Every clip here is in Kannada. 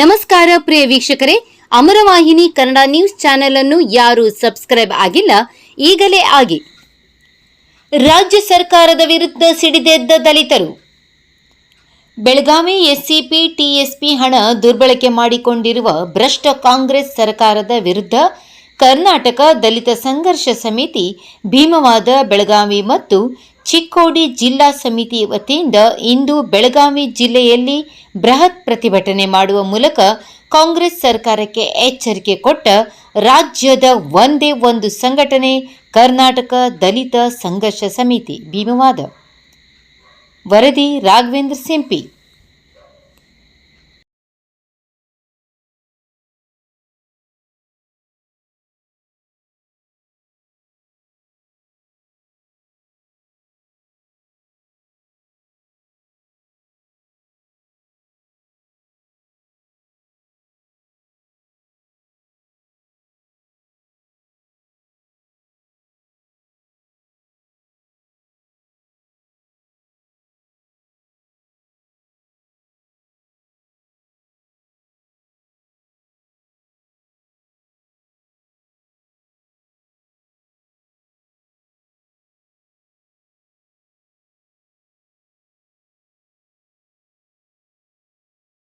ನಮಸ್ಕಾರ ಪ್ರಿಯ ವೀಕ್ಷಕರೇ, ಅಮರವಾಹಿನಿ ಕನ್ನಡ ನ್ಯೂಸ್ ಚಾನೆಲ್ ಅನ್ನು ಯಾರು ಸಬ್ಸ್ಕ್ರೈಬ್ ಆಗಿಲ್ಲ, ಈಗಲೇ ಆಗಿ. ರಾಜ್ಯ ಸರ್ಕಾರದ ವಿರುದ್ಧ ಸಿಡಿದೆದ್ದ ದಲಿತರು. ಬೆಳಗಾವಿ ಎಸ್ಸಿಪಿ, ಟಿಎಸ್ಪಿ ಹಣ ದುರ್ಬಳಕೆ ಮಾಡಿಕೊಂಡಿರುವ ಭ್ರಷ್ಟ ಕಾಂಗ್ರೆಸ್ ಸರ್ಕಾರದ ವಿರುದ್ಧ ಕರ್ನಾಟಕ ದಲಿತ ಸಂಘರ್ಷ ಸಮಿತಿ, ಭೀಮವಾದ, ಬೆಳಗಾವಿ ಮತ್ತು ಚಿಕ್ಕೋಡಿ ಜಿಲ್ಲಾ ಸಮಿತಿ ವತಿಯಿಂದ ಇಂದು ಬೆಳಗಾವಿ ಜಿಲ್ಲೆಯಲ್ಲಿ ಬೃಹತ್ ಪ್ರತಿಭಟನೆ ಮಾಡುವ ಮೂಲಕ ಕಾಂಗ್ರೆಸ್ ಸರ್ಕಾರಕ್ಕೆ ಎಚ್ಚರಿಕೆ ಕೊಟ್ಟ ರಾಜ್ಯದ ಒಂದೇ ಒಂದು ಸಂಘಟನೆ ಕರ್ನಾಟಕ ದಲಿತ ಸಂಘರ್ಷ ಸಮಿತಿ. ಭೀಮವಾದ. ವರದಿ ರಾಘವೇಂದ್ರ ಸಿಂಪಿ.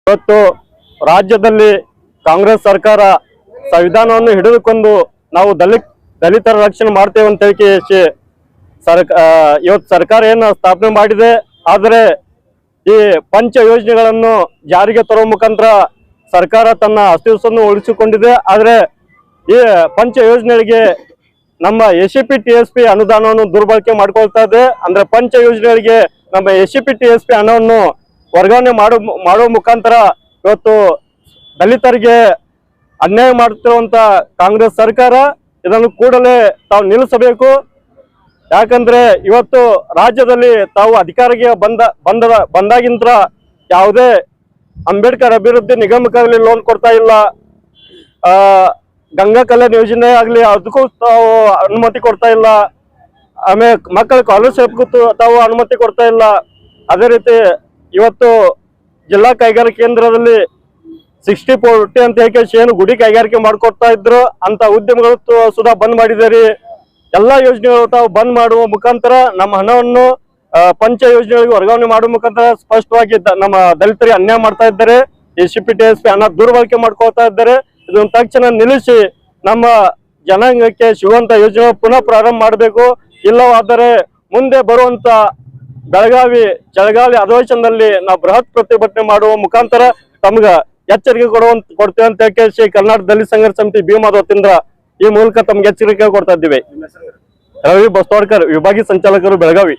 ಇವತ್ತು ರಾಜ್ಯದಲ್ಲಿ ಕಾಂಗ್ರೆಸ್ ಸರ್ಕಾರ ಸಂವಿಧಾನವನ್ನು ಹಿಡಿದುಕೊಂಡು ನಾವು ದಲಿತ ದಲಿತರ ರಕ್ಷಣೆ ಮಾಡ್ತೇವೆ ಅಂತ ಹೇಳಿ ಸರ್ಕ ಇವತ್ತು ಸರ್ಕಾರ ಏನು ಸ್ಥಾಪನೆ ಮಾಡಿದೆ, ಆದರೆ ಈ ಪಂಚ ಯೋಜನೆಗಳನ್ನು ಜಾರಿಗೆ ತರುವ ಮುಖಾಂತರ ಸರ್ಕಾರ ತನ್ನ ಅಸ್ತಿತ್ವವನ್ನು ಉಳಿಸಿಕೊಂಡಿದೆ. ಆದರೆ ಈ ಪಂಚ ಯೋಜನೆಗಳಿಗೆ ನಮ್ಮ A C P, T S P ಅನುದಾನವನ್ನು ದುರ್ಬಳಕೆ ಮಾಡ್ಕೊಳ್ತಾ ಇದೆ. ಅಂದ್ರೆ ಪಂಚ ಯೋಜನೆಗಳಿಗೆ ನಮ್ಮ A C P, T S P ಹಣವನ್ನು ವರ್ಗಾವಣೆ ಮಾಡೋ ಮಾಡುವ ಮುಖಾಂತರ ಇವತ್ತು ದಲಿತರಿಗೆ ಅನ್ಯಾಯ ಮಾಡುತ್ತಿರುವಂತ ಕಾಂಗ್ರೆಸ್ ಸರ್ಕಾರ ಇದನ್ನು ಕೂಡಲೇ ತಾವು ನಿಲ್ಲಿಸಬೇಕು. ಯಾಕಂದ್ರೆ ಇವತ್ತು ರಾಜ್ಯದಲ್ಲಿ ತಾವು ಅಧಿಕಾರಿಗೆ ಬಂದ ಬಂದ ಬಂದಾಗಿಂತ ಯಾವುದೇ ಅಂಬೇಡ್ಕರ್ ಅಭಿವೃದ್ಧಿ ನಿಗಮಕ್ಕಾಗಲಿ ಲೋನ್ ಕೊಡ್ತಾ ಇಲ್ಲ. ಗಂಗಾ ಕಲ್ಯಾಣ ಯೋಜನೆ ಆಗಲಿ ಅದಕ್ಕೂ ತಾವು ಅನುಮತಿ ಕೊಡ್ತಾ ಇಲ್ಲ. ಆಮೇಲೆ ಮಕ್ಕಳ ಸ್ಕಾಲರ್ಶಿಪ್ಗೂ ತಾವು ಅನುಮತಿ ಕೊಡ್ತಾ ಇಲ್ಲ. ಅದೇ ರೀತಿ ಇವತ್ತು ಜಿಲ್ಲಾ ಕೈಗಾರಿಕಾ ಕೇಂದ್ರದಲ್ಲಿ ಸಿಕ್ಸ್ಟಿ ಫೋರ್ಟಿ ಅಂತ ಹೇಳಿ ಏನು ಗುಡಿ ಕೈಗಾರಿಕೆ ಮಾಡ್ಕೊಡ್ತಾ ಇದ್ರು ಅಂತ ಉದ್ಯಮಗಳು ಸುಧ ಬಂದ್ ಮಾಡಿದ್ದಾರೆ ಎಲ್ಲಾ ಯೋಜನೆಗಳು ತಾವು ಬಂದ್ ಮಾಡುವ ಮುಖಾಂತರ ನಮ್ಮ ಹಣವನ್ನು ಪಂಚ ಯೋಜನೆಗಳಿಗೆ ವರ್ಗಾವಣೆ ಮಾಡುವ ಮುಖಾಂತರ ಸ್ಪಷ್ಟವಾಗಿ ನಮ್ಮ ದಲಿತರಿಗೆ ಅನ್ಯಾಯ ಮಾಡ್ತಾ ಇದ್ದಾರೆ. ಈ C P T S P ಹಣ ದುರ್ಬಳಕೆ ಮಾಡ್ಕೊಳ್ತಾ ಇದ್ದಾರೆ. ಇದನ್ನು ತಕ್ಷಣ ನಿಲ್ಲಿಸಿ ನಮ್ಮ ಜನಾಂಗಕ್ಕೆ ಸಿಗುವಂತ ಯೋಜನೆ ಪುನಃ ಪ್ರಾರಂಭ ಮಾಡಬೇಕು. ಇಲ್ಲವಾದರೆ ಮುಂದೆ ಬರುವಂತ ಬೆಳಗಾವಿ ಜಳಗಾವಿ ಅಧಿವೇಶನದಲ್ಲಿ ನಾವು ಬೃಹತ್ ಪ್ರತಿಭಟನೆ ಮಾಡುವ ಮುಖಾಂತರ ತಮ್ಗ ಎಚ್ಚರಿಕೆ ಕೊಡುವಂತ, ಕೊಡ್ತೇವೆ ಅಂತ ಹೇಳಿ ಕರ್ನಾಟಕ ದಲಿತ ಸಂಘರ್ಷ ಸಮಿತಿ ಭೀಮಾದ ವತಿಯಿಂದ ಈ ಮೂಲಕ ತಮ್ಗೆ ಎಚ್ಚರಿಕೆ ಕೊಡ್ತಾ ಇದ್ದೀವಿ. ರವಿ ಬಸ್ತೋಡ್ಕರ್, ವಿಭಾಗೀಯ ಸಂಚಾಲಕರು ಬೆಳಗಾವಿ.